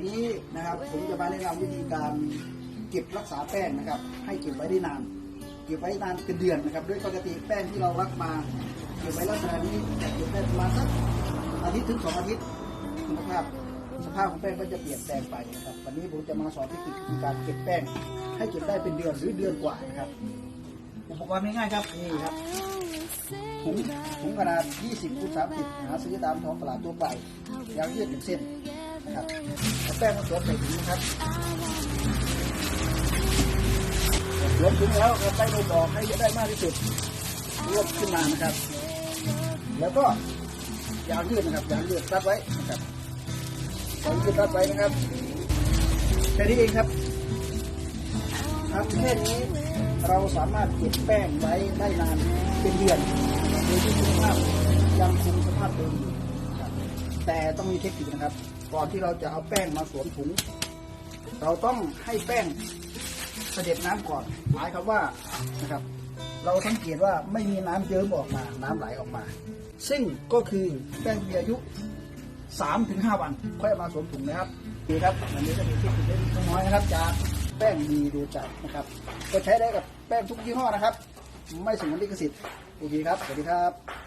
วันนี้นะครับผมจะมาแนะนำวิธีการเก็บรักษาแป้งนะครับ ให้เก็บไว้ได้นาน เก็บไว้นานเป็นเดือนนะครับ ด้วยปกติแป้งที่เรารักมาเก็บไว้ลักษณะนี้เก็บได้ประมาณสักอาทิตย์ถึงสองอาทิตย์คุณภาพสภาพของแป้งก็จะเปลี่ยนแปลงไปนะครับ วันนี้ผมจะมาสอนเทคนิคในการเก็บแป้ง ให้เก็บได้เป็นเดือนหรือเดือนกว่านะครับอุปกรณ์ง่ายๆครับนี่ครับถุงถุงขนาด 20คูณ30 หาซื้อตามท้องตลาดทั่วไปยาวยืดหนึ่งเส้น ครับเอาแป้งมาสวมใส่ถุงนะครับรวมถึงแล้วเราไปในดอกให้ได้มากที่สุดรวบขึ้นมานะครับ แล้วก็ยางยืดนะครับยางยืดรัดไว้นะครับยางยืดรัดไว้นะครับแค่นี้เองครับทำแค่นี้เราสามารถเก็บแป้งไว้ได้นานเป็นเดือนโดยที่คุณภาพยังคงสภาพเดิมอยู่ แต่ต้องมีเทคนิคนะครับ ก่อนที่เราจะเอาแป้งมาสวมถุง เราต้องให้แป้งเสด็จน้ำก่อนหมายความว่านะครับ เราสังเกตว่าไม่มีน้ำเยิ้มออกมา น้ำไหลออกมา ซึ่งก็คือแป้งมีอายุ3ถึง5วัน ค่อยมาสวมถุงนะครับดีครับอันนี้ก็มีเทคนิคเล็กน้อยนะครับจากแป้งดีดูใจนะครับ ก็ใช้ได้กับแป้งทุกยี่ห้อนะครับ ไม่สงวนลิขสิทธิ์โอเคครับ สวัสดีครับ